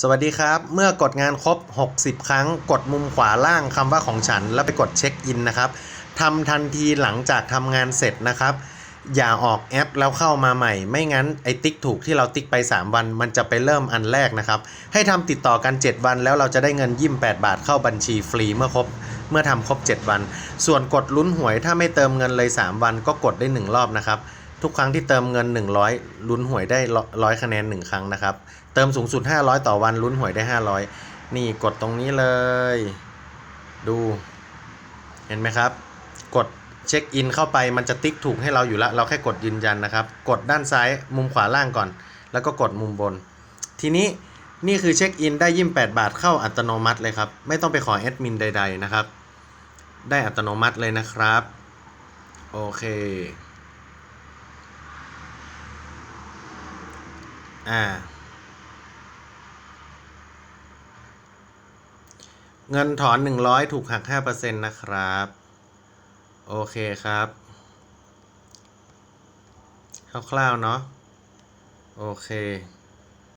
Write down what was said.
สวัสดีครับ เมื่อกดงานครบ 60 ครั้ง กดมุมขวาล่างคำว่าของฉัน แล้วไปกดเช็คอินนะครับทำทันทีหลังจากทำงานเสร็จนะครับ อย่าออกแอปแล้วเข้ามาใหม่ ไม่งั้นไอ้ติ๊กถูกที่เราติ๊กไป 3 วัน มันจะไปเริ่มอันแรกนะครับ ให้ทำติดต่อกัน 7 วันแล้วเราจะได้เงินยิ้ม8 บาทเข้าบัญชีฟรีเมื่อครบเมื่อทำครบ 7 วัน ส่วนกดลุ้นหวยถ้าไม่เติมเงินเลย 3 วันก็กดได้ 1 รอบนะครับ ทุกครั้งที่เติมเงิน 100 ลุ้นหวยได้ร้อยคะแนน 1 ครั้งนะครับ เติมสูงสุด 500 ต่อวันลุ้นหวยได้ 500 นี่กดตรงนี้เลย ดูเห็นไหมครับ กดเช็คอินเข้าไปมันจะติ๊กถูกให้เราอยู่ล้วเราแค่กดยืนยันนะครับ กดด้านซ้ายมุมขวาล่างก่อน แล้วก็กดมุมบน ทีนี้นี่คือเช็คอินได้ยิ้ม8บาทเข้าอัตโนมัติเลยครับ ไม่ต้องไปขอแอดมินใด ๆนะครับ ได้อัตโนมัติเลยนะครับ โอเค อ่า เงินถอน 100 ถูกหัก 5%นะครับ โอเคครับ คร่าวๆ เนาะ โอเค